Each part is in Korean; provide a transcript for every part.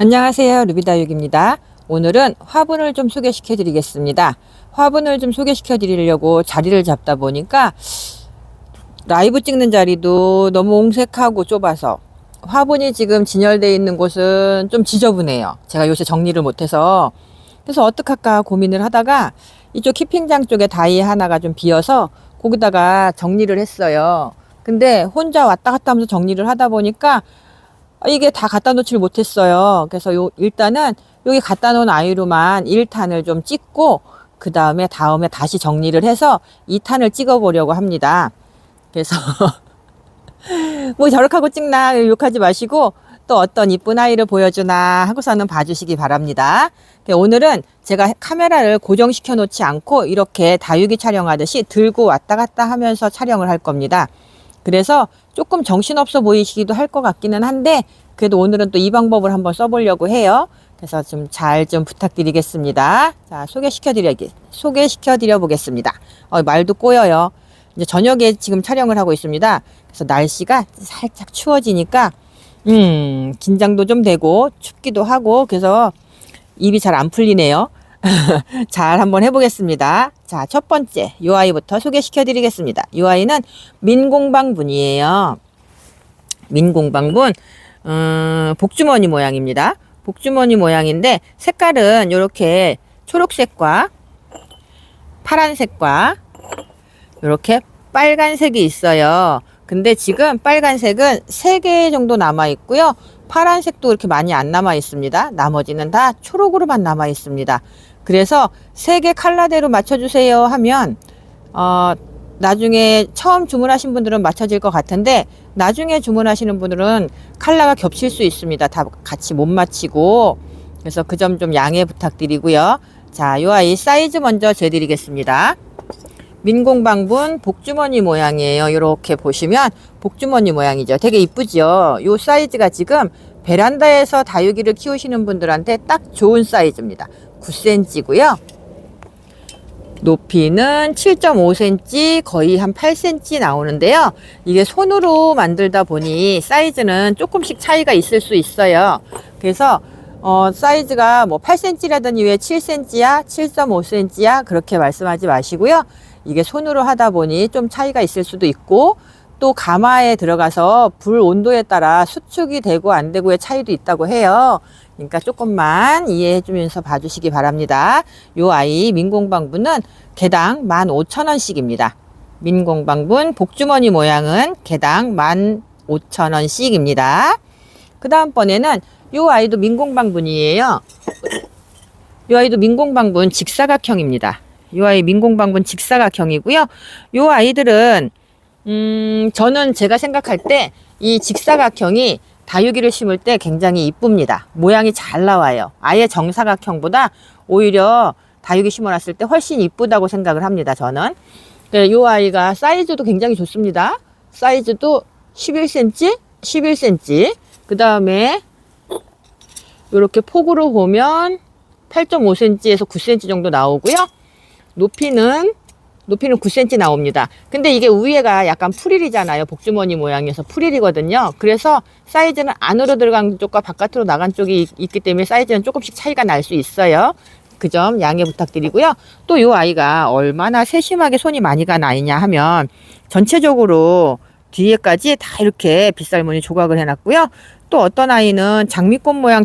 안녕하세요. 루비다육입니다. 오늘은 화분을 좀 소개시켜 드리겠습니다. 화분을 좀 소개시켜 드리려고 자리를 잡다 보니까 라이브 찍는 자리도 너무 옹색하고 좁아서 화분이 지금 진열되어 있는 곳은 좀 지저분해요. 제가 요새 정리를 못해서 그래서 어떡할까 고민을 하다가 이쪽 키핑장 쪽에 다이 하나가 좀 비어서 거기다가 정리를 했어요. 근데 혼자 왔다 갔다 하면서 정리를 하다 보니까 이게 다 갖다 놓지를 못했어요. 그래서 요 일단은 여기 갖다 놓은 아이로만 1탄을 좀 찍고 그 다음에 다음에 다시 정리를 해서 2탄을 찍어 보려고 합니다. 그래서 뭐 저렇게 하고 찍나 욕하지 마시고 또 어떤 이쁜 아이를 보여주나 하고서는 봐주시기 바랍니다. 오늘은 제가 카메라를 고정시켜 놓지 않고 이렇게 다육이 촬영하듯이 들고 왔다 갔다 하면서 촬영을 할 겁니다. 그래서 조금 정신없어 보이시기도 할 것 같기는 한데 그래도 오늘은 또 이 방법을 한번 써보려고 해요. 그래서 좀잘좀 부탁드리겠습니다. 자, 소개시켜 드려, 소개시켜 드려 보겠습니다. 어, 말도 꼬여요. 이제 저녁에 지금 촬영을 하고 있습니다. 그래서 날씨가 살짝 추워지니까, 음, 긴장도 좀 되고, 춥기도 하고, 그래서 입이 잘 안 풀리네요. 잘 한번 해보겠습니다. 자, 첫 번째, 요 아이부터 소개시켜 드리겠습니다. 요 아이는 민공방분이에요. 민공방분, 음, 복주머니 모양입니다. 복주머니 모양인데, 색깔은 이렇게 초록색과 파란색과 이렇게 빨간색이 있어요. 근데 지금 빨간색은 3개 정도 남아 있고요. 파란색도 이렇게 많이 안 남아 있습니다. 나머지는 다 초록으로만 남아 있습니다. 그래서 세 개 칼라대로 맞춰주세요 하면 어, 나중에 처음 주문하신 분들은 맞춰질 것 같은데 나중에 주문하시는 분들은 칼라가 겹칠 수 있습니다. 다 같이 못 맞히고 그래서 그 점 좀 양해 부탁드리고요. 자, 요 아이 사이즈 먼저 재드리겠습니다. 민공방분 복주머니 모양이에요. 이렇게 보시면 복주머니 모양이죠. 되게 이쁘죠. 요 사이즈가 지금 베란다에서 다육이를 키우시는 분들한테 딱 좋은 사이즈입니다. 9cm고요. 높이는 7.5cm 거의 한 8cm 나오는데요. 이게 손으로 만들다 보니 사이즈는 조금씩 차이가 있을 수 있어요. 그래서 어, 사이즈가 뭐 8cm라더니 왜 7cm야, 7.5cm야 그렇게 말씀하지 마시고요. 이게 손으로 하다 보니 좀 차이가 있을 수도 있고 또 가마에 들어가서 불 온도에 따라 수축이 되고 안 되고의 차이도 있다고 해요. 그러니까 조금만 이해해 주면서 봐주시기 바랍니다. 요 아이 민공방분은 개당 15,000원씩입니다. 민공방분 복주머니 모양은 개당 15,000원씩입니다. 그 다음번에는 요 아이도 민공방분이에요. 요 아이도 민공방분 직사각형입니다. 요 아이 민공방분 직사각형이고요. 요 아이들은 음, 저는 제가 생각할 때 이 직사각형이 다육이를 심을 때 굉장히 이쁩니다. 모양이 잘 나와요. 아예 정사각형보다 오히려 다육이 심어놨을 때 훨씬 이쁘다고 생각을 합니다. 저는. 네, 요 아이가 사이즈도 굉장히 좋습니다. 사이즈도 11cm, 11cm. 그 다음에 이렇게 폭으로 보면 8.5cm에서 9cm 정도 나오고요. 높이는 높이는 9cm 나옵니다. 근데 이게 위에가 약간 프릴이잖아요. 복주머니 모양이어서 프릴이거든요. 그래서 사이즈는 안으로 들어간 쪽과 바깥으로 나간 쪽이 있기 때문에 사이즈는 조금씩 차이가 날 수 있어요. 그 점 양해 부탁드리고요. 또 이 아이가 얼마나 세심하게 손이 많이 간 아이냐 하면 전체적으로 뒤에까지 다 이렇게 빗살무늬 조각을 해놨고요. 또 어떤 아이는 장미꽃 모양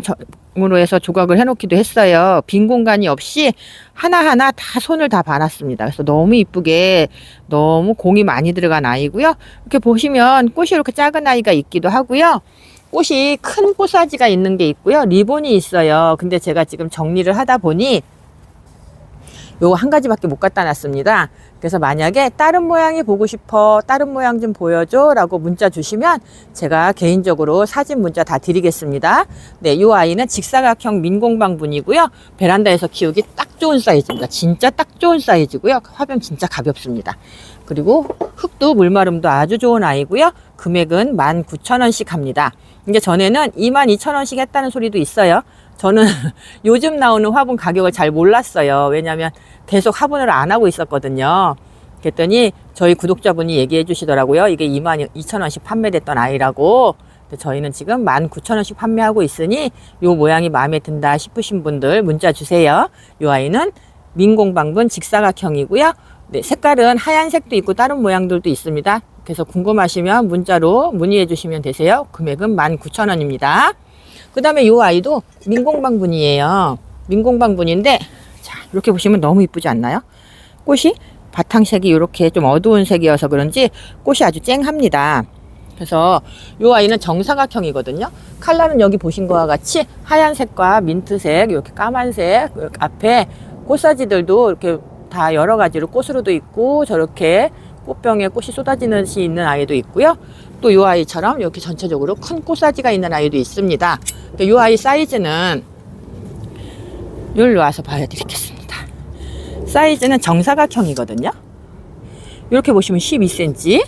으로 해서 조각을 해놓기도 했어요. 빈 공간이 없이 하나하나 다 손을 다 봐놨습니다. 그래서 너무 이쁘게 너무 공이 많이 들어간 아이고요. 이렇게 보시면 꽃이 이렇게 작은 아이가 있기도 하고요. 꽃이 큰 꽃사지가 있는 게 있고요. 리본이 있어요. 근데 제가 지금 정리를 하다 보니 요거 한 가지밖에 못 갖다 놨습니다. 그래서 만약에 다른 모양이 보고 싶어, 다른 모양 좀 보여줘 라고 문자 주시면 제가 개인적으로 사진 문자 다 드리겠습니다. 네, 요 아이는 직사각형 민공방분이고요. 베란다에서 키우기 딱 좋은 사이즈입니다. 진짜 딱 좋은 사이즈고요. 화병 진짜 가볍습니다. 그리고 흙도 물마름도 아주 좋은 아이고요. 금액은 19,000원씩 합니다. 이제 전에는 22,000원씩 했다는 소리도 있어요. 저는 요즘 나오는 화분 가격을 잘 몰랐어요. 왜냐하면 계속 화분을 안 하고 있었거든요. 그랬더니 저희 구독자분이 얘기해 주시더라고요. 이게 2만 2천 원씩 판매됐던 아이라고. 저희는 지금 19,000원씩 판매하고 있으니 요 모양이 마음에 든다 싶으신 분들 문자 주세요. 요 아이는 민공방분 직사각형이고요. 네, 색깔은 하얀색도 있고 다른 모양들도 있습니다. 그래서 궁금하시면 문자로 문의해 주시면 되세요. 금액은 19,000원입니다. 그 다음에 요 아이도 민공방분이에요. 민공방분인데, 자, 이렇게 보시면 너무 이쁘지 않나요? 꽃이 바탕색이 이렇게 좀 어두운 색이어서 그런지 꽃이 아주 쨍합니다. 그래서 요 아이는 정사각형이거든요. 칼라는 여기 보신 것과 같이 하얀색과 민트색, 이렇게 까만색, 앞에 꽃사지들도 이렇게 다 여러 가지로 꽃으로도 있고 저렇게 꽃병에 꽃이 쏟아지는 시 있는 아이도 있고요. 또요 아이처럼 이렇게 전체적으로 큰 꽃사지가 있는 아이도 있습니다. 근데 요 아이 사이즈는 여기로 와서 봐드리겠습니다. 사이즈는 정사각형이거든요. 이렇게 보시면 12cm.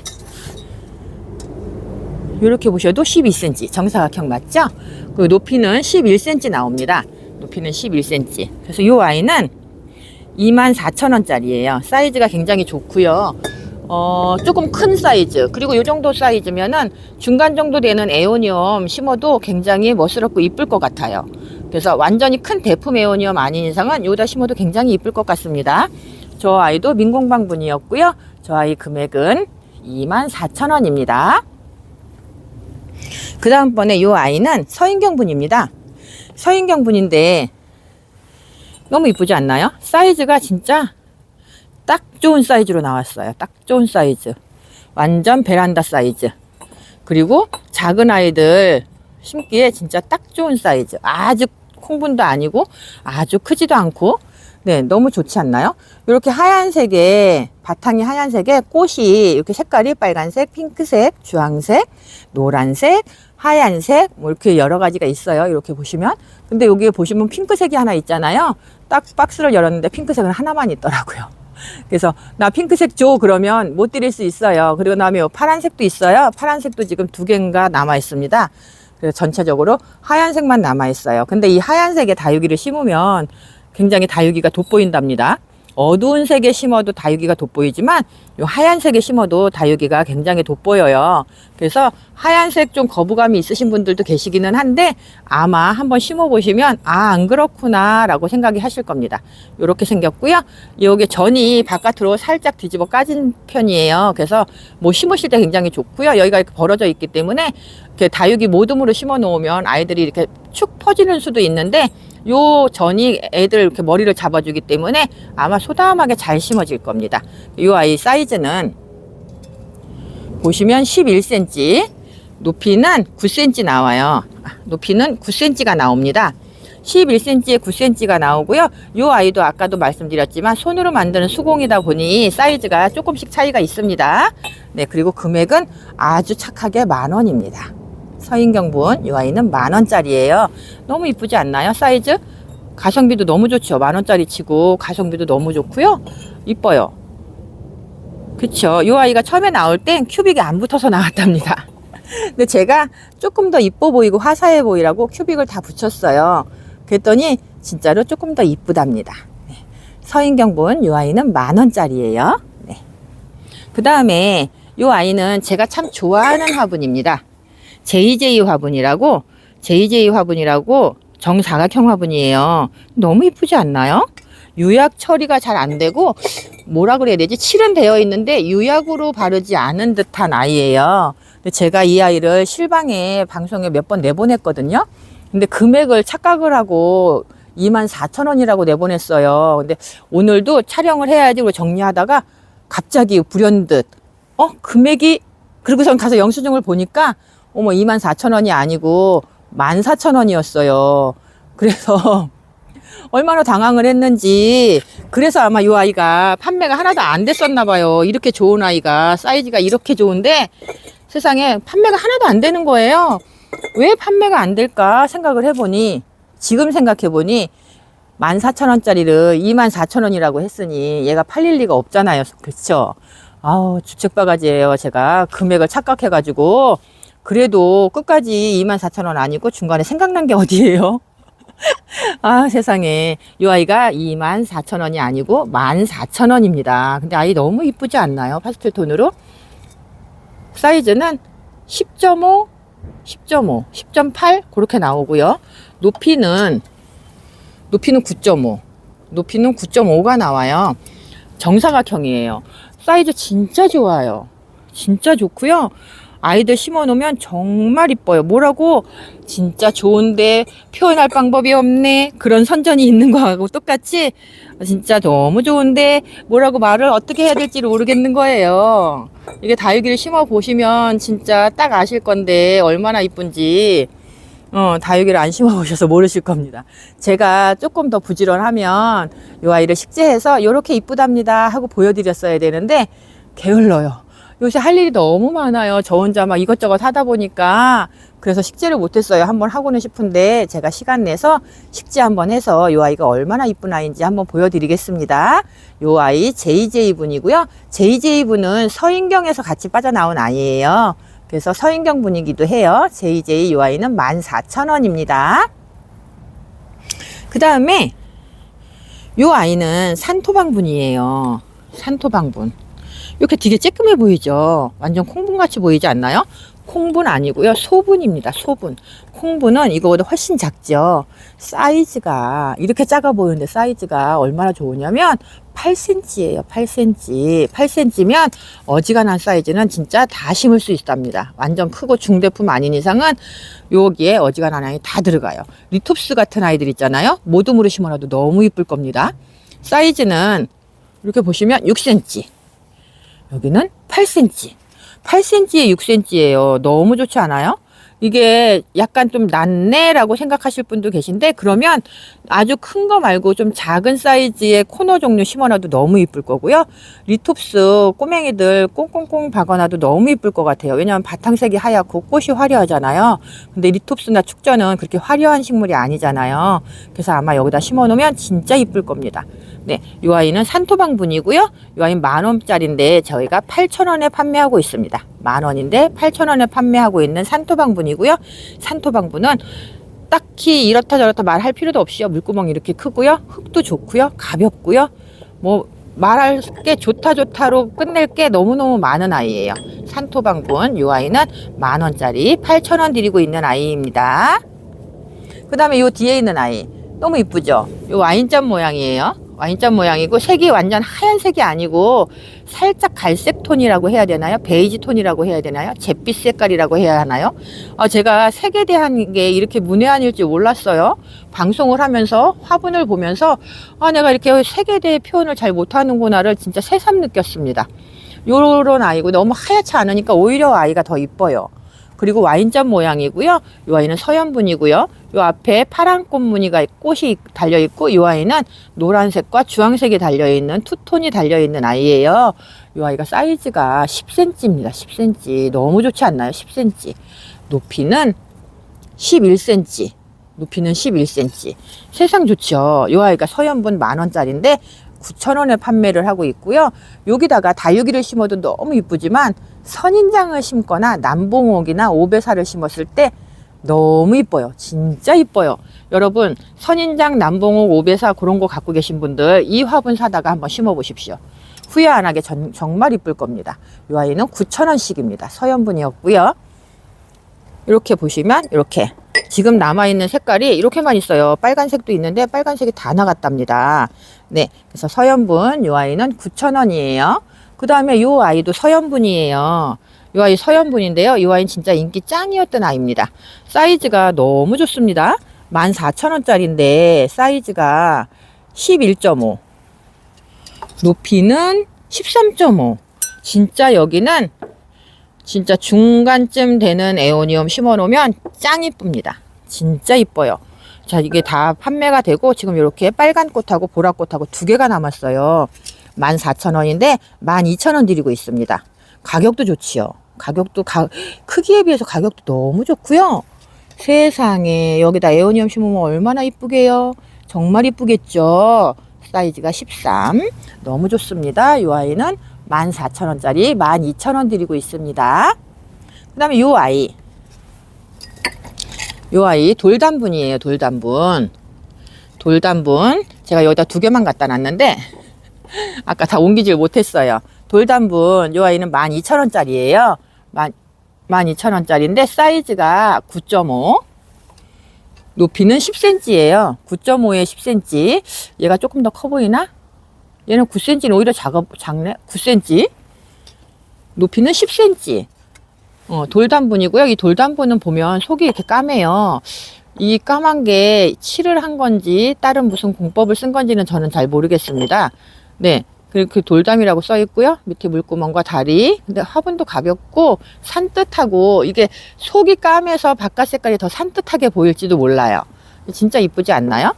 이렇게 보셔도 12cm 정사각형 맞죠? 그 높이는 11cm 나옵니다. 높이는 11cm. 그래서 이 아이는 24,000원짜리예요. 사이즈가 굉장히 좋고요. 어, 조금 큰 사이즈. 그리고 이 정도 사이즈면은 중간 정도 되는 에오니엄 심어도 굉장히 멋스럽고 이쁠 것 같아요. 그래서 완전히 큰 대품 에오니엄 아닌 이상은 여기다 심어도 굉장히 이쁠 것 같습니다. 저 아이도 민공방분이었고요. 저 아이 금액은 24,000원입니다. 그 다음번에 이 아이는 서인경분입니다. 서인경분인데 너무 이쁘지 않나요? 사이즈가 진짜 딱 좋은 사이즈로 나왔어요. 딱 좋은 사이즈. 완전 베란다 사이즈. 그리고 작은 아이들 심기에 진짜 딱 좋은 사이즈. 아주 콩분도 아니고 아주 크지도 않고 네, 너무 좋지 않나요? 이렇게 하얀색에 바탕이 하얀색에 꽃이 이렇게 색깔이 빨간색, 핑크색, 주황색, 노란색, 하얀색 뭐 이렇게 여러 가지가 있어요. 이렇게 보시면. 근데 여기에 보시면 핑크색이 하나 있잖아요. 딱 박스를 열었는데 핑크색은 하나만 있더라고요. 그래서 나 핑크색 줘 그러면 못 드릴 수 있어요. 그리고 다음에 요 파란색도 있어요. 파란색도 지금 두 개인가 남아 있습니다. 그래서 전체적으로 하얀색만 남아 있어요. 근데 이 하얀색에 다육이를 심으면 굉장히 다육이가 돋보인답니다. 어두운 색에 심어도 다육이가 돋보이지만 요 하얀색에 심어도 다육이가 굉장히 돋보여요. 그래서 하얀색 좀 거부감이 있으신 분들도 계시기는 한데 아마 한번 심어 보시면 아 안 그렇구나 라고 생각이 하실 겁니다. 이렇게 생겼고요. 여기 전이 바깥으로 살짝 뒤집어 까진 편이에요. 그래서 뭐 심으실 때 굉장히 좋고요. 여기가 이렇게 벌어져 있기 때문에 이렇게 다육이 모둠으로 심어 놓으면 아이들이 이렇게 축 퍼지는 수도 있는데 요 전이 애들 이렇게 머리를 잡아주기 때문에 아마 소담하게 잘 심어질 겁니다. 요 아이 사이즈는 보시면 11cm, 높이는 9cm 나와요. 아, 높이는 9cm가 나옵니다. 11cm에 9cm가 나오고요. 요 아이도 아까도 말씀드렸지만 손으로 만드는 수공이다 보니 사이즈가 조금씩 차이가 있습니다. 네, 그리고 금액은 아주 착하게 만 원입니다. 서인경분 이 아이는 만 원짜리예요. 너무 이쁘지 않나요? 사이즈? 가성비도 너무 좋죠. 만 원짜리 치고 가성비도 너무 좋고요. 이뻐요. 그쵸. 이 아이가 처음에 나올 땐 큐빅이 안 붙어서 나왔답니다. 근데 제가 조금 더 이뻐 보이고 화사해 보이라고 큐빅을 다 붙였어요. 그랬더니 진짜로 조금 더 이쁘답니다. 네. 서인경분 이 아이는 만 원짜리예요. 네. 그 다음에 이 아이는 제가 참 좋아하는 화분입니다. JJ 화분이라고 JJ 화분이라고 정사각형 화분이에요. 너무 이쁘지 않나요? 유약 처리가 잘 안 되고 뭐라 그래야 되지? 칠은 되어 있는데 유약으로 바르지 않은 듯한 아이예요. 제가 이 아이를 실방에 방송에 몇 번 내보냈거든요. 근데 금액을 착각을 하고 24,000원이라고 내보냈어요. 근데 오늘도 촬영을 해야지 고 정리하다가 갑자기 불현듯 어 금액이 그리고선 가서 영수증을 보니까 어머 24,000원이 아니고 14,000원이었어요. 그래서 얼마나 당황을 했는지 그래서 아마 이 아이가 판매가 하나도 안 됐었나 봐요. 이렇게 좋은 아이가 사이즈가 이렇게 좋은데 세상에 판매가 하나도 안 되는 거예요. 왜 판매가 안 될까 생각을 해보니 지금 생각해보니 14,000원짜리를 24,000원이라고 했으니 얘가 팔릴 리가 없잖아요. 그렇죠? 아우 주책바가지예요. 제가 금액을 착각해가지고 그래도 끝까지 24,000원 아니고 중간에 생각난 게 어디예요? 아, 세상에. 이 아이가 24,000원이 아니고 14,000원입니다. 근데 아이 너무 이쁘지 않나요? 파스텔 톤으로. 사이즈는 10.5, 10.5, 10.8 그렇게 나오고요. 높이는 높이는 9.5, 높이는 9.5가 나와요. 정사각형이에요. 사이즈 진짜 좋아요. 진짜 좋고요. 아이들 심어 놓으면 정말 이뻐요. 뭐라고 진짜 좋은데 표현할 방법이 없네. 그런 선전이 있는 거하고 똑같이 진짜 너무 좋은데 뭐라고 말을 어떻게 해야 될지 모르겠는 거예요. 이게 다육이를 심어 보시면 진짜 딱 아실 건데 얼마나 이쁜지 어, 다육이를 안 심어 보셔서 모르실 겁니다. 제가 조금 더 부지런하면 이 아이를 식재해서 이렇게 이쁘답니다 하고 보여드렸어야 되는데 게을러요. 요새 할 일이 너무 많아요. 저 혼자 막 이것저것 하다 보니까 그래서 식재를 못했어요. 한번 하고는 싶은데 제가 시간 내서 식재 한번 해서 이 아이가 얼마나 이쁜 아이인지 한번 보여드리겠습니다. 이 아이 JJ 분이고요. JJ 분은 서인경에서 같이 빠져나온 아이예요. 그래서 서인경 분이기도 해요. JJ 이 아이는 14,000원입니다. 그 다음에 이 아이는 산토방 분이에요. 산토방 분. 이렇게 되게 쬐끔해 보이죠? 완전 콩분 같이 보이지 않나요? 콩분 아니고요. 소분입니다. 소분. 콩분은 이거보다 훨씬 작죠. 사이즈가 이렇게 작아 보이는데 사이즈가 얼마나 좋으냐면 8cm예요. 8cm. 8cm면 어지간한 사이즈는 진짜 다 심을 수 있답니다. 완전 크고 중대품 아닌 이상은 여기에 어지간한 아이 다 들어가요. 리톱스 같은 아이들 있잖아요. 모둠으로 심어놔도 너무 이쁠 겁니다. 사이즈는 이렇게 보시면 6cm. 여기는 8cm. 8cm에 6cm예요. 너무 좋지 않아요? 이게 약간 좀 낮네라고 생각하실 분도 계신데 그러면 아주 큰 거 말고 좀 작은 사이즈의 코너 종류 심어놔도 너무 이쁠 거고요. 리톱스 꼬맹이들 꽁꽁꽁 박아놔도 너무 이쁠 것 같아요. 왜냐하면 바탕색이 하얗고 꽃이 화려하잖아요. 근데 리톱스나 축전은 그렇게 화려한 식물이 아니잖아요. 그래서 아마 여기다 심어놓으면 진짜 이쁠 겁니다. 네, 이 아이는 산토방분이고요. 이 아이는 만 원짜리인데 저희가 8,000원에 판매하고 있습니다. 만 원인데 8,000원에 판매하고 있는 산토방분이고요. 산토방분은 딱히 이렇다 저렇다 말할 필요도 없이요. 물구멍이 이렇게 크고요. 흙도 좋고요. 가볍고요. 뭐 말할 게 좋다 좋다로 끝낼 게 너무너무 많은 아이예요. 산토방분 이 아이는 만 원짜리 8,000원 드리고 있는 아이입니다. 그 다음에 이 뒤에 있는 아이 너무 이쁘죠? 이 와인잔 모양이에요. 와인잔 모양이고 색이 완전 하얀색이 아니고 살짝 갈색 톤이라고 해야 되나요? 베이지 톤이라고 해야 되나요? 잿빛 색깔이라고 해야 하나요? 어, 제가 색에 대한 게 이렇게 문외한일 줄 몰랐어요. 방송을 하면서 화분을 보면서 아 내가 이렇게 색에 대해 표현을 잘 못하는구나를 진짜 새삼 느꼈습니다. 요런 아이고 너무 하얗지 않으니까 오히려 아이가 더 이뻐요. 그리고 와인잔 모양이고요. 이 아이는 서연분이고요. 이 앞에 파란 꽃무늬가 꽃이 달려 있고 이 아이는 노란색과 주황색이 달려 있는 투톤이 달려 있는 아이예요. 이 아이가 사이즈가 10cm입니다. 10cm 너무 좋지 않나요? 10cm 높이는 11cm. 높이는 11cm. 세상 좋죠. 이 아이가 서연분 만 원짜리인데 9,000원에 판매를 하고 있고요. 여기다가 다육이를 심어도 너무 이쁘지만 선인장을 심거나 남봉옥이나 오베사를 심었을 때 너무 이뻐요. 진짜 이뻐요. 여러분, 선인장, 남봉옥, 오베사 그런 거 갖고 계신 분들 이 화분 사다가 한번 심어 보십시오. 후회 안 하게 전- 정말 이쁠 겁니다. 이 아이는 9,000원씩입니다. 서연분이었고요. 이렇게 보시면 이렇게 지금 남아있는 색깔이 이렇게만 있어요. 빨간색도 있는데 빨간색이 다 나갔답니다. 네. 그래서 서연분 이 아이는 9,000원이에요. 그 다음에 이 아이도 서연분이에요. 이 아이 서연분인데요. 이 아이는 진짜 인기 짱이었던 아이입니다. 사이즈가 너무 좋습니다. 14,000원짜리인데 사이즈가 11.5 높이는 13.5 진짜 여기는 진짜 중간쯤 되는 에오니움 심어놓으면 짱 이쁩니다. 진짜 이뻐요. 자, 이게 다 판매가 되고 지금 이렇게 빨간 꽃하고 보라 꽃하고 두 개가 남았어요. 14,000원인데 12,000원 드리고 있습니다. 가격도 좋지요. 가격도 가, 크기에 비해서 가격도 너무 좋고요. 세상에 여기다 에오니움 심으면 얼마나 이쁘게요. 정말 이쁘겠죠. 사이즈가 13. 너무 좋습니다. 이 아이는 14,000원짜리 12,000원 드리고 있습니다. 그 다음에 요 아이. 요 아이 돌담분이에요. 돌담분. 돌담분. 제가 여기다 두 개만 갖다 놨는데 아까 다 옮기질 못했어요. 돌담분 요 아이는 12,000원짜리예요. 만 12,000원짜리인데 사이즈가 9.5 높이는 10cm예요. 9.5에 10cm. 얘가 조금 더 커 보이나? 얘는 9cm는 오히려 작아, 작네? 9cm. 높이는 10cm. 어, 돌단분이고요. 이 돌단분은 보면 속이 이렇게 까매요. 이 까만 게 칠을 한 건지 다른 무슨 공법을 쓴 건지는 저는 잘 모르겠습니다. 네. 그렇게 돌담이라고 써 있고요. 밑에 물구멍과 다리. 근데 화분도 가볍고 산뜻하고 이게 속이 까매서 바깥 색깔이 더 산뜻하게 보일지도 몰라요. 진짜 이쁘지 않나요?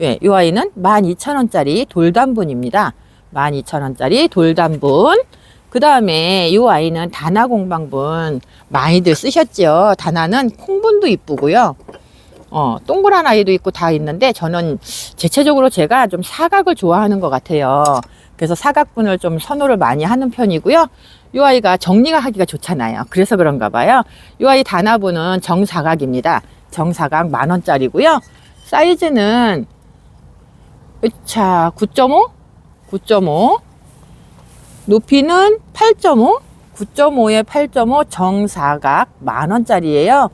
예, 이 아이는 12,000원짜리 돌담분입니다. 12,000원짜리 돌담분. 그 다음에 이 아이는 다나 공방분 많이들 쓰셨죠. 다나는 콩분도 이쁘고요. 어, 동그란 아이도 있고 다 있는데 저는 대체적으로 제가 좀 사각을 좋아하는 것 같아요. 그래서 사각분을 좀 선호를 많이 하는 편이고요. 이 아이가 정리가 하기가 좋잖아요. 그래서 그런가 봐요. 이 아이 다나분은 정사각입니다. 정사각 만 원짜리고요. 사이즈는 자 9.5, 9.5 높이는 8.5, 9.5에 8.5 정사각 만 원짜리예요.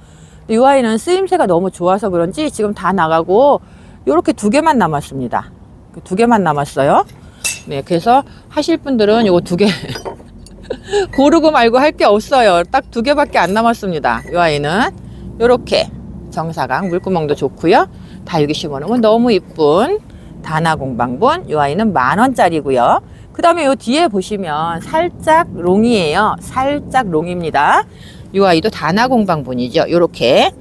이 아이는 쓰임새가 너무 좋아서 그런지 지금 다 나가고 이렇게 두 개만 남았습니다. 두 개만 남았어요. 네, 그래서 하실 분들은 요거 두 개 고르고 말고 할 게 없어요. 딱 두 개밖에 안 남았습니다. 이 아이는 요렇게 정사각 물구멍도 좋고요. 다육이 심어놓으면 너무 이쁜 다나 공방분. 이 아이는 만 원짜리고요. 그 다음에 요 뒤에 보시면 살짝 롱이에요. 살짝 롱입니다. 이 아이도 다나 공방분이죠. 요렇게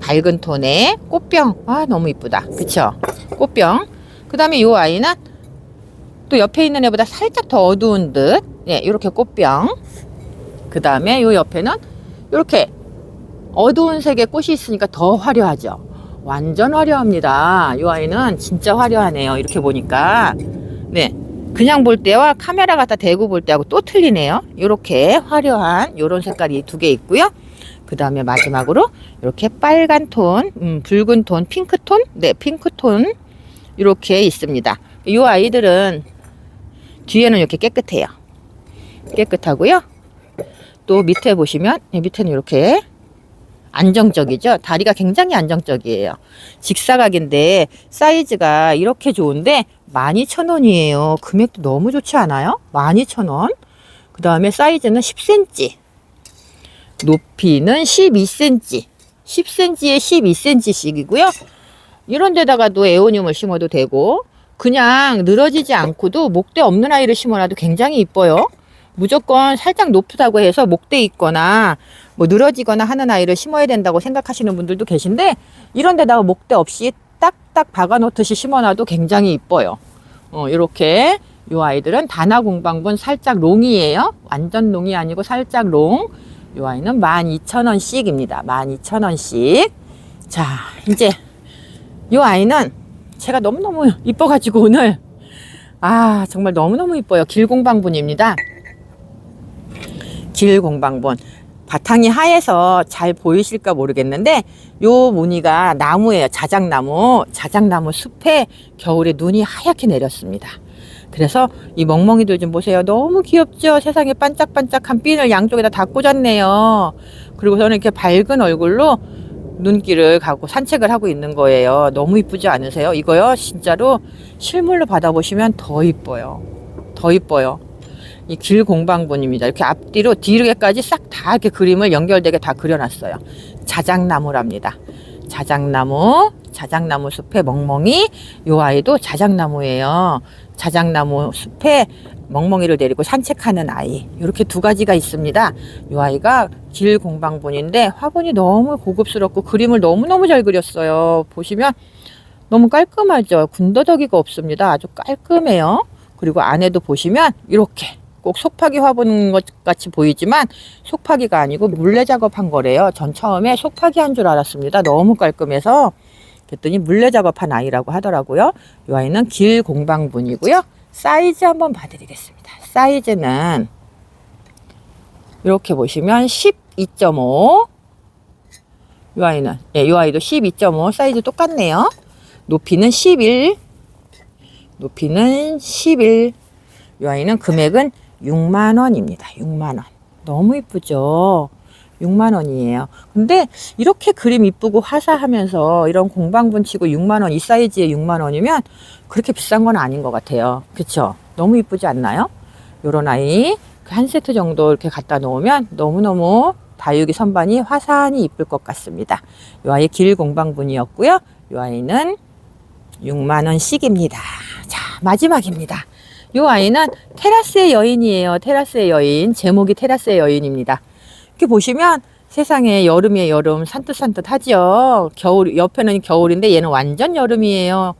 밝은 톤의 꽃병. 아 너무 이쁘다. 그쵸? 꽃병. 그 다음에 이 아이는 또 옆에 있는 애보다 살짝 더 어두운 듯. 예, 이렇게 꽃병. 그 다음에 요 옆에는 이렇게 어두운 색의 꽃이 있으니까 더 화려하죠. 완전 화려합니다. 이 아이는 진짜 화려하네요. 이렇게 보니까. 네. 그냥 볼 때와 카메라 갖다 대고 볼 때하고 또 틀리네요. 이렇게 화려한 이런 색깔이 두 개 있고요. 그 다음에 마지막으로 이렇게 빨간 톤, 음, 붉은 톤, 핑크 톤, 네, 핑크 톤 이렇게 있습니다. 이 아이들은 뒤에는 이렇게 깨끗해요. 깨끗하고요. 또 밑에 보시면 이 밑에는 이렇게 안정적이죠. 다리가 굉장히 안정적이에요. 직사각인데 사이즈가 이렇게 좋은데 12,000원이에요. 금액도 너무 좋지 않아요? 12,000원. 그 다음에 사이즈는 10cm. 높이는 12cm. 10cm에 12cm씩이고요. 이런 데다가도 에오늄을 심어도 되고 그냥 늘어지지 않고도 목대 없는 아이를 심어놔도 굉장히 이뻐요. 무조건 살짝 높다고 해서 목대 있거나 뭐 늘어지거나 하는 아이를 심어야 된다고 생각하시는 분들도 계신데 이런 데다가 목대 없이 딱딱 박아 놓듯이 심어놔도 굉장히 이뻐요. 어, 이렇게 요 아이들은 다나 공방분 살짝 롱이에요. 완전 롱이 아니고 살짝 롱. 요 아이는 12,000원씩입니다. 12,000원씩. 자, 이제 요 아이는 제가 너무너무 이뻐가지고 오늘 아 정말 너무너무 이뻐요. 길공방분입니다. 길공방분. 바탕이 하얘서 잘 보이실까 모르겠는데 요 무늬가 나무예요. 자작나무. 자작나무 숲에 겨울에 눈이 하얗게 내렸습니다. 그래서 이 멍멍이들 좀 보세요. 너무 귀엽죠? 세상에 반짝반짝한 핀을 양쪽에다 다 꽂았네요. 그리고 저는 이렇게 밝은 얼굴로 눈길을 가고 산책을 하고 있는 거예요. 너무 이쁘지 않으세요? 이거요, 진짜로 실물로 받아보시면 더 이뻐요. 더 이뻐요. 이 길 공방분입니다. 이렇게 앞뒤로 뒤로까지 싹 다 이렇게 그림을 연결되게 다 그려놨어요. 자작나무랍니다. 자작나무, 자작나무 숲에 멍멍이, 요 아이도 자작나무예요. 자작나무 숲에 멍멍이를 데리고 산책하는 아이. 이렇게 두 가지가 있습니다. 요 아이가 길 공방분인데 화분이 너무 고급스럽고 그림을 너무너무 잘 그렸어요. 보시면 너무 깔끔하죠. 군더더기가 없습니다. 아주 깔끔해요. 그리고 안에도 보시면 이렇게 꼭 속파기 화분 것 같이 보이지만 속파기가 아니고 물레 작업한 거래요. 전 처음에 속파기 한 줄 알았습니다. 너무 깔끔해서 그랬더니 물레 작업한 아이라고 하더라고요. 이 아이는 길 공방분이고요. 사이즈 한번 봐드리겠습니다. 사이즈는 이렇게 보시면 12.5. 이 아이는 예, 이 아이도 12.5 사이즈 똑같네요. 높이는 11. 높이는 11. 이 아이는 금액은 6만 원입니다. 6만 원. 너무 이쁘죠? 6만 원이에요. 근데 이렇게 그림 이쁘고 화사하면서 이런 공방분 치고 6만 원, 이 사이즈에 6만 원이면 그렇게 비싼 건 아닌 것 같아요. 그쵸? 너무 이쁘지 않나요? 요런 아이 그한 세트 정도 이렇게 갖다 놓으면 너무너무 다육이 선반이 화사하니 이쁠 것 같습니다. 이 아이 길 공방분이었고요. 이 아이는 6만 원씩입니다. 자, 마지막입니다. 이 아이는 테라스의 여인이에요. 테라스의 여인. 제목이 테라스의 여인입니다. 이렇게 보시면 세상에 여름이에 여름 산뜻산뜻하죠. 겨울 옆에는 겨울인데 얘는 완전 여름이에요.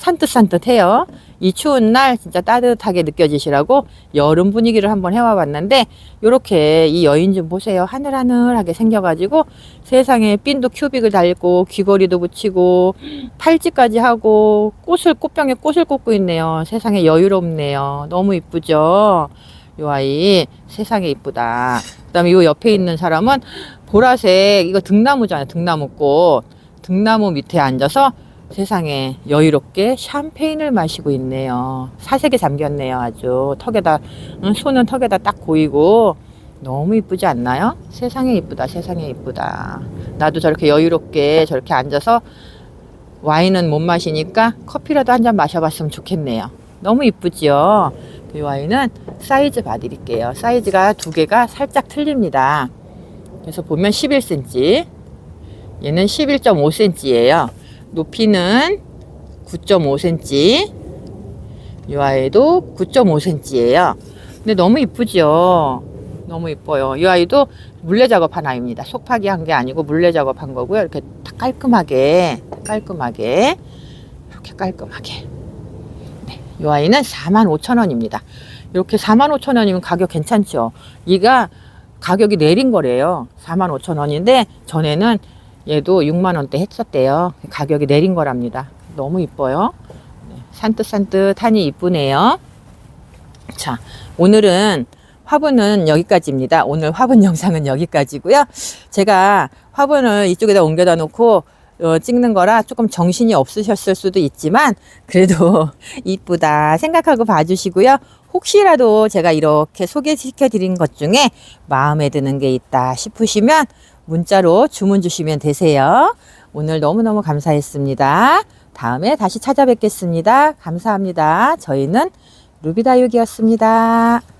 산뜻산뜻해요. 이 추운 날 진짜 따뜻하게 느껴지시라고 여름 분위기를 한번 해와 봤는데 요렇게 이 여인 좀 보세요. 하늘하늘하게 생겨가지고 세상에 핀도 큐빅을 달고 귀걸이도 붙이고 팔찌까지 하고 꽃을 꽃병에 꽃을 꽂고 있네요. 세상에 여유롭네요. 너무 이쁘죠. 요 아이 세상에 이쁘다. 그 다음에 요 옆에 있는 사람은 보라색 이거 등나무잖아요. 등나무 꽃. 등나무 밑에 앉아서 세상에 여유롭게 샴페인을 마시고 있네요. 사색에 잠겼네요. 아주 턱에다 응, 손은 턱에다 딱 보이고 너무 이쁘지 않나요? 세상에 이쁘다. 세상에 이쁘다. 나도 저렇게 여유롭게 저렇게 앉아서 와인은 못 마시니까 커피라도 한 잔 마셔봤으면 좋겠네요. 너무 이쁘지요? 이 와인은 사이즈 봐드릴게요. 사이즈가 두 개가 살짝 틀립니다. 그래서 보면 11cm, 얘는 11.5cm예요. 높이는 9.5cm, 이 아이도 9.5cm예요. 근데 너무 이쁘죠? 너무 이뻐요. 이 아이도 물레 작업한 아이입니다. 속파기 한 게 아니고 물레 작업한 거고요. 이렇게 딱 깔끔하게, 깔끔하게, 이렇게 깔끔하게. 네, 이 아이는 45,000원입니다. 이렇게 45,000원이면 가격 괜찮죠? 얘가 가격이 내린 거래요. 45,000원인데 전에는 얘도 6만 원대 했었대요. 가격이 내린 거랍니다. 너무 이뻐요. 네, 산뜻산뜻하니 이쁘네요. 자, 오늘은 화분은 여기까지입니다. 오늘 화분 영상은 여기까지고요. 제가 화분을 이쪽에다 옮겨다 놓고 어, 찍는 거라 조금 정신이 없으셨을 수도 있지만 그래도 이쁘다 생각하고 봐주시고요. 혹시라도 제가 이렇게 소개시켜 드린 것 중에 마음에 드는 게 있다 싶으시면 문자로 주문 주시면 되세요. 오늘 너무너무 감사했습니다. 다음에 다시 찾아뵙겠습니다. 감사합니다. 저희는 루비다육이었습니다.